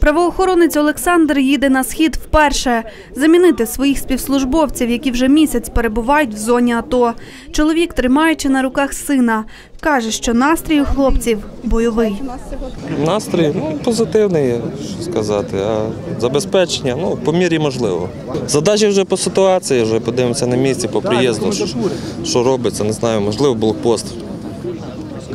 Правоохоронець Олександр їде на схід вперше замінити своїх співслужбовців, які вже місяць перебувають в зоні АТО. Чоловік, тримаючи на руках сина, каже, що настрій у хлопців бойовий. Настрій ну, позитивний, що сказати, а забезпечення ну, по мірі можливо. Задачі вже по ситуації, вже подивимося на місці, по приїзду, що, що робиться, не знаю, можливо, блокпост.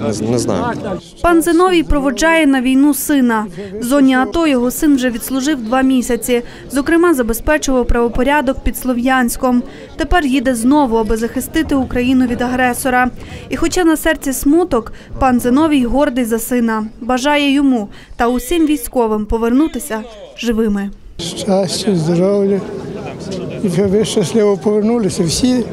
Не, не знаю. Пан Зиновій проводжає на війну сина. В зоні АТО його син вже відслужив два місяці. Зокрема, забезпечував правопорядок під Слов'янськом. Тепер їде знову, аби захистити Україну від агресора. І хоча на серці смуток, пан Зиновій гордий за сина. Бажає йому та усім військовим повернутися живими. щастя, здоров'я. І ви щасливо повернулися всі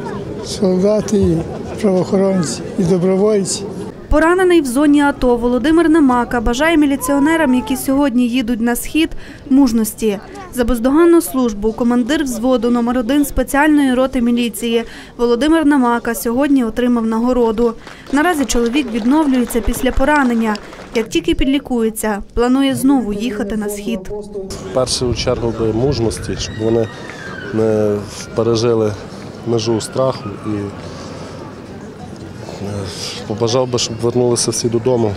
солдати, і правоохоронці, і добровольці. Поранений в зоні АТО Володимир Намака бажає міліціонерам, які сьогодні їдуть на схід, мужності. За бездоганну службу командир взводу номер 1 спеціальної роти міліції Володимир Намака сьогодні отримав нагороду. Наразі чоловік відновлюється після поранення. Як тільки підлікується, планує знову їхати на схід. Першу чергу би мужності, щоб вони не пережили межу страху і побажав би, щоб вернулися всі додому,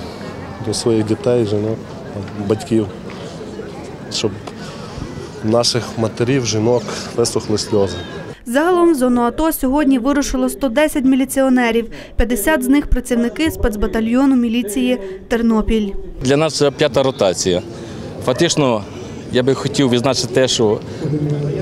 до своїх дітей, жінок, батьків, щоб наших матерів, жінок висохли сльози. Загалом в зону АТО сьогодні вирушило 110 міліціонерів, 50 з них працівники спецбатальйону міліції Тернопіль. Для нас це п'ята ротація. Фактично, я би хотів відзначити те, що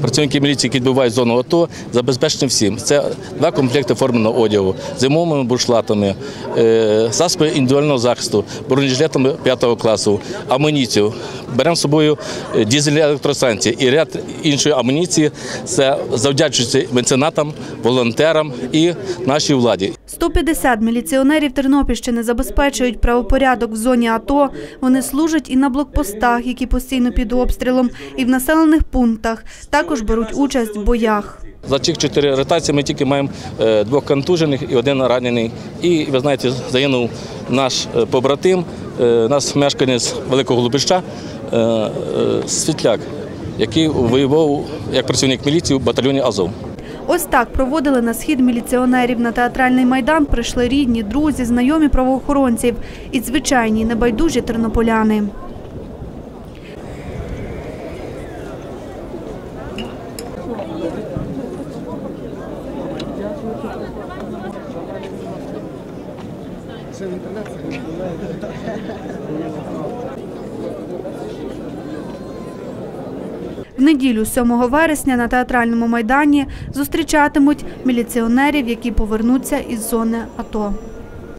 працівники міліції, які відбувають зону АТО, забезпечені всім. Це два комплекти форменого одягу, зимовими буршлатами, е, засоби індивідуального захисту, бронежилетами п'ятого класу, амуніцію. Беремо з собою е, дізельні електростанції і ряд іншої амуніції. Це завдячуючи меценатам, волонтерам і нашій владі. 150 міліціонерів Тернопільщини забезпечують правопорядок в зоні АТО. Вони служать і на блокпостах, які постійно під обстрілом, і в населених пунктах. Також беруть участь в боях. За цих чотири ротації ми тільки маємо е, двох контужених і один ранений. І ви знаєте, загинув наш е, побратим, е, наш мешканець Великого Лубища, е, Світляк, який воював як працівник міліції в батальйоні Азов. Ось так проводили на схід міліціонерів. На театральний майдан прийшли рідні, друзі, знайомі правоохоронців і звичайні небайдужі тернополяни. В неділю 7 вересня на театральному майдані зустрічатимуть міліціонерів, які повернуться із зони АТО.